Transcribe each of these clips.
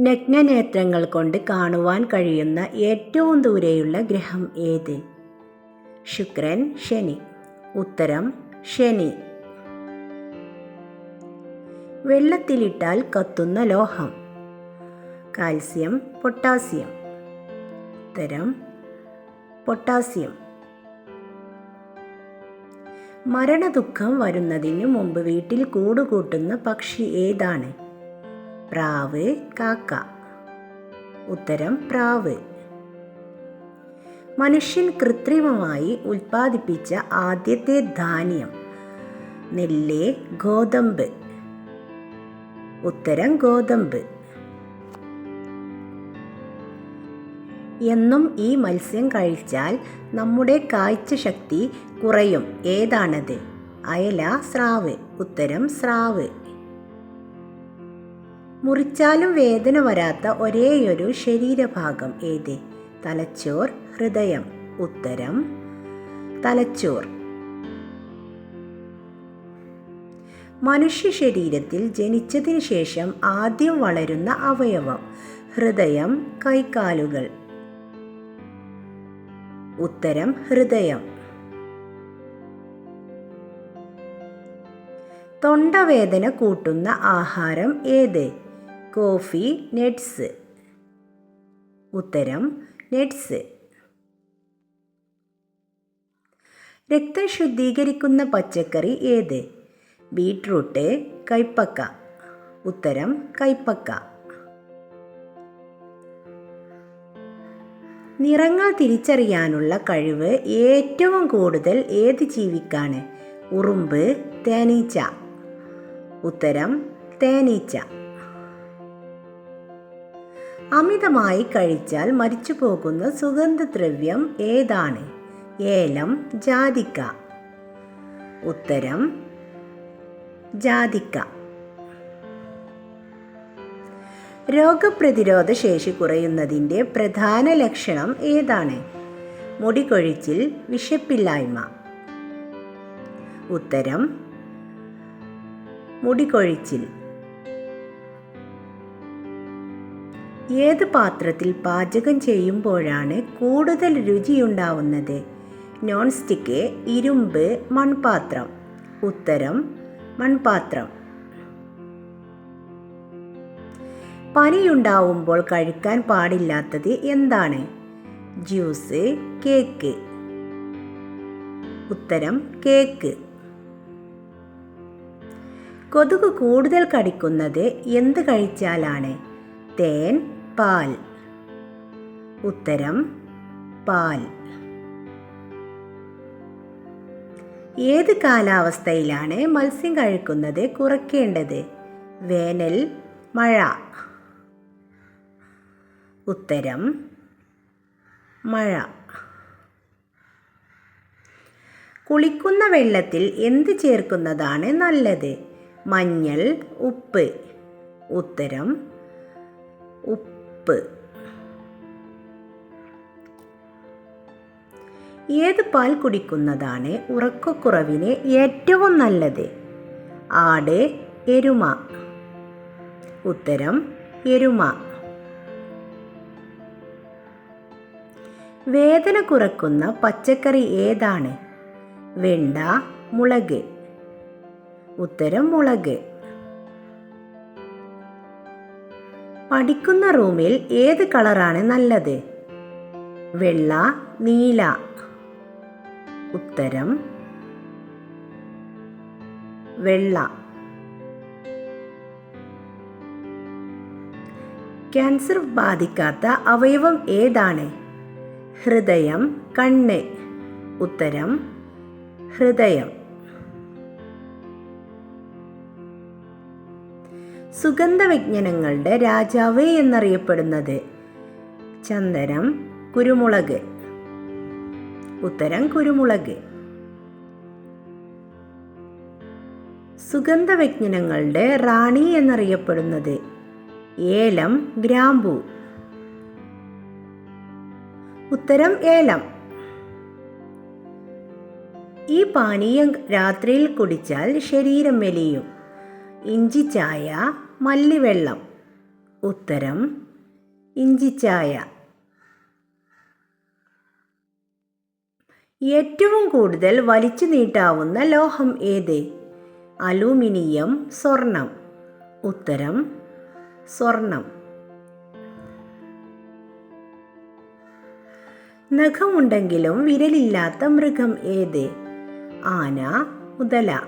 നഗ്നനേത്രങ്ങൾ കൊണ്ട് കാണുവാൻ കഴിയുന്ന ഏറ്റവും ദൂരെയുള്ള ഗ്രഹം ഏത്? ശുക്രൻ ശനി. ഉത്തരം ശനി. വെള്ളത്തിലിട്ടാൽ കത്തുന്ന ലോഹം. Calcium potassium. ഉത്തരം പൊട്ടാസ്യം. മരണദുഃഖം വരുന്നതിന് മുമ്പ് വീട്ടിൽ കൂടുകൂട്ടുന്ന പക്ഷി ഏതാണ്? പ്രാവ് കാക്ക. ഉത്തരം പ്രാവ്. മനുഷ്യൻ കൃത്രിമമായി ഉൽപ്പാദിപ്പിച്ച ആദ്യത്തെ ധാന്യം നെല്ല് ഗോതമ്പ്. ഉത്തരം ഗോതമ്പ്. എന്നും ഈ മത്സ്യം കഴിച്ചാൽ നമ്മുടെ കാഴ്ചശക്തി കുറയും. ഏതാണത്? അയല സ്രാവ്. ഉത്തരം സ്രാവ്. മുറിച്ചാലും വേദന വരാത്ത ഒരേയൊരു ശരീരഭാഗം ഏത്? തലച്ചോർ ഹൃദയം. ഉത്തരം തലച്ചോർ. മനുഷ്യ ശരീരത്തിൽ ജനിച്ചതിന് ശേഷം ആദ്യം വളരുന്ന അവയവം ഹൃദയം കൈക്കാലുകൾ ഉത്തരം ഹൃദയം. തൊണ്ടവേദന കൂട്ടുന്ന ആഹാരം ഏത്? കോഫി നെറ്റ്സ് ഉത്തരം നെറ്റ്സ് രക്തം ശുദ്ധീകരിക്കുന്ന പച്ചക്കറി ഏത്? ബീട്രൂട്ട് കൈപ്പക്ക. ഉത്തരം കൈപ്പക്ക. നിറങ്ങൾ തിരിച്ചറിയാനുള്ള കഴിവ് ഏറ്റവും കൂടുതൽ ഏത് ജീവിക്കാണ്? ഉറുമ്പ് തേനീച്ച. ഉത്തരം തേനീച്ച. അമിതമായി കഴിച്ചാൽ മരിച്ചു പോകുന്ന സുഗന്ധദ്രവ്യം ഏതാണ്? ഏലം ജാതിക്ക. ഉത്തരം ജാതിക്ക. രോഗപ്രതിരോധ ശേഷി കുറയുന്നതിന്റെ പ്രധാന ലക്ഷണം ഏതാണ്? മുടികൊഴിച്ചിൽ വിശപ്പില്ലായ്മ. ഉത്തരം മുടികൊഴിച്ചിൽ. ഏത് പാത്രത്തിൽ പാചകം ചെയ്യുമ്പോഴാണ് കൂടുതൽ രുചിയുണ്ടാവുന്നത്? നോൺ സ്റ്റിക്ക് ഇരുമ്പ് മൺപാത്രം. ഉത്തരം മൺപാത്രം. പനിയുണ്ടാവുമ്പോൾ കഴിക്കാൻ പാടില്ലാത്തത് എന്താണ്? Juice cake. ഉത്തരം കേക്ക്. കൊതുക് കൂടുതൽ കടിക്കുന്നത് എന്ത് കഴിച്ചാലാണ്? തേൻ പാൽ. ഉത്തരം പാൽ. ഏത് കാലാവസ്ഥയിലാണ് മത്സ്യം കഴിക്കുന്നത് കുറയ്ക്കേണ്ടത്? വേനൽ മഴ. ഉത്തരം മഴ. കുളിക്കുന്ന വെള്ളത്തിൽ എന്ത് ചേർക്കുന്നതാണ് നല്ലത്? മഞ്ഞൾ ഉപ്പ്. ഉത്തരം ഉപ്പ്. ഏത് പാൽ കുടിക്കുന്നതാണ് ഉറക്കക്കുറവിന് ഏറ്റവും നല്ലത്? ആട് എരുമ. ഉത്തരം എരുമ. വേദന കുറക്കുന്ന പച്ചക്കറി ഏതാണ്? വെണ്ട മുളക്. ഉത്തരം മുളക്. പഠിക്കുന്ന റൂമിൽ ഏത് കളറാണ് നല്ലത്? വെള്ള നീല. ഉത്തരം വെള്ള. ക്യാൻസർ ബാധിക്കാത്ത അവയവം ഏതാണ്? ഹൃദയം കണ്ണ്. ഉത്തരം ഹൃദയം. സുഗന്ധവിജ്ഞാനങ്ങളുടെ രാജാവ് എന്നറിയപ്പെടുന്നത്. ചന്ദനം കുരുമുളക്. ഉത്തരം കുരുമുളക്. സുഗന്ധവ്യഞ്ജനങ്ങളുടെ റാണി എന്നറിയപ്പെടുന്നത്. ഏലം ഗ്രാമ്പു. ഉത്തരം ഏലം. ഈ പാനീയം രാത്രിയിൽ കുടിച്ചാൽ ശരീരം മെലിയും. ഇഞ്ചി ചായ മല്ലിവെള്ളം. ഉത്തരം ഇഞ്ചിച്ചായ ഏറ്റവും കൂടുതൽ വലിച്ചു നീട്ടാവുന്ന ലോഹം ഏത്? അലൂമിനിയം സ്വർണം. ഉത്തരം സ്വർണം. നഖമുണ്ടെങ്കിലും വിരലില്ലാത്ത മൃഗം ഏത്? ആന മുതല.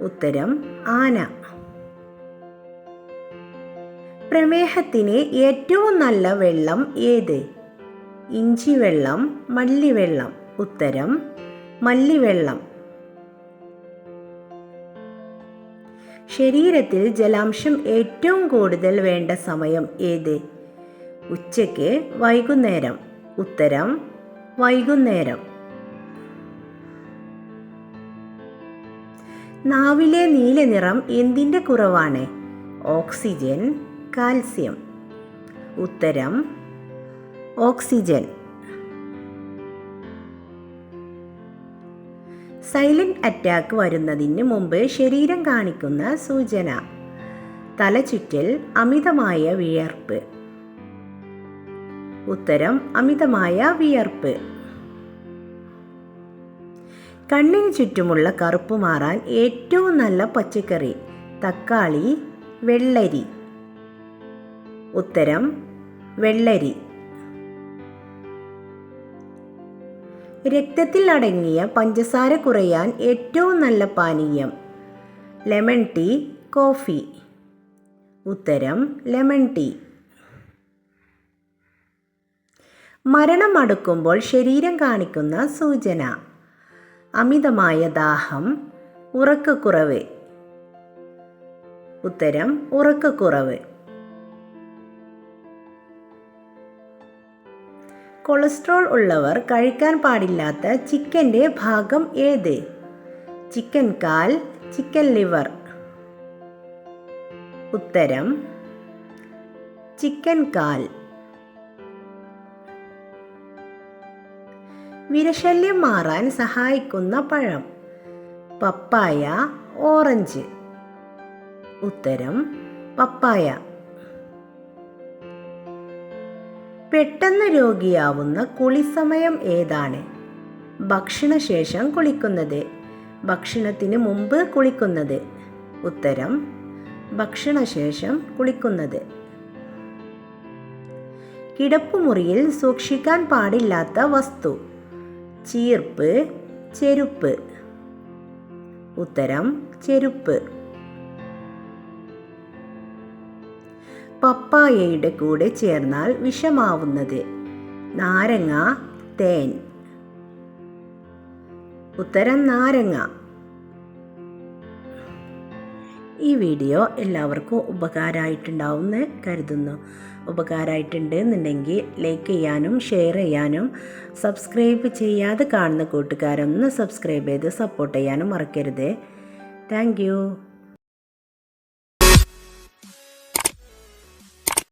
ഉത്തരം ആന. പ്രമേഹത്തിന് ഏറ്റവും നല്ല വെള്ളം ഏത്? ഇഞ്ചിവെള്ളം മല്ലിവെള്ളം. ഉത്തരം മല്ലിവെള്ളം. ശരീരത്തിൽ ജലാംശം ഏറ്റവും കൂടുതൽ വേണ്ട സമയം ഏത്? ഉച്ചയ്ക്ക് വൈകുന്നേരം. ഉത്തരം വൈകുന്നേരം. നാവിലെ നീല നിറം എന്തിന്റെ കുറവാണ്? Oxygen calcium. ഉത്തരം ഓക്സിജൻ. സൈലന്റ് അറ്റാക്ക് വരുന്നതിന് മുമ്പ് ശരീരം കാണിക്കുന്ന സൂചന. തലചുറ്റൽ അമിതമായ വിയർപ്പ്. ഉത്തരം അമിതമായ വിയർപ്പ്. കണ്ണിന് ചുറ്റുമുള്ള കറുപ്പ് മാറാൻ ഏറ്റവും നല്ല പച്ചക്കറി തക്കാളി വെള്ളരി. ഉത്തരം വെള്ളരി. രക്തത്തിൽ അടങ്ങിയ പഞ്ചസാര കുറയാൻ ഏറ്റവും നല്ല പാനീയം ലെമൺ ടീ കോഫി. ഉത്തരം ലെമൺ ടീ. മരണം അടുക്കുമ്പോൾ ശരീരം കാണിക്കുന്ന സൂചന അമിതമായ ദാഹം ഉറക്കക്കുറവ്. ഉത്തരം ഉറക്കക്കുറവ്. കൊളസ്ട്രോൾ ഉള്ളവർ കഴിക്കാൻ പാടില്ലാത്ത ചിക്കന്റെ ഭാഗം ഏത്? ചിക്കൻ കാൽ ചിക്കൻ ലിവർ. ഉത്തരം ചിക്കൻ കാൽ. വിരശല്യം മാറാൻ സഹായിക്കുന്ന പഴം പപ്പായ ഓറഞ്ച്. ഉത്തരം പപ്പായ. പെട്ടെന്ന് രോഗിയാവുന്ന കുളിസമയം ഏതാണ്? ഭക്ഷണശേഷം കുളിക്കുന്നത്. ഭക്ഷണത്തിന് മുമ്പ് കുളിക്കുന്നത്. ഉത്തരം ഭക്ഷണശേഷം കുളിക്കുന്നത്. കിടപ്പുമുറിയിൽ സൂക്ഷിക്കാൻ പാടില്ലാത്ത വസ്തു. ചീർപ്പ് ചെരുപ്പ്. ഉത്തരം ചെരുപ്പ്. പപ്പായയുടെ കൂടെ ചേർന്നാൽ വിഷമാവുന്നത്. നാരങ്ങ തേൻ. ഉത്തരം നാരങ്ങ. ഈ വീഡിയോ എല്ലാവർക്കും ഉപകാരമായിട്ടുണ്ടാവുമെന്ന് കരുതുന്നു. ഉപകാരമായിട്ടുണ്ട് എന്നുണ്ടെങ്കിൽ ലൈക്ക് ചെയ്യാനും ഷെയർ ചെയ്യാനും സബ്സ്ക്രൈബ് ചെയ്യാതെ കാണുന്ന കൂട്ടുകാരൊന്ന് സബ്സ്ക്രൈബ് ചെയ്ത് സപ്പോർട്ട് ചെയ്യാനും മറക്കരുത്. താങ്ക്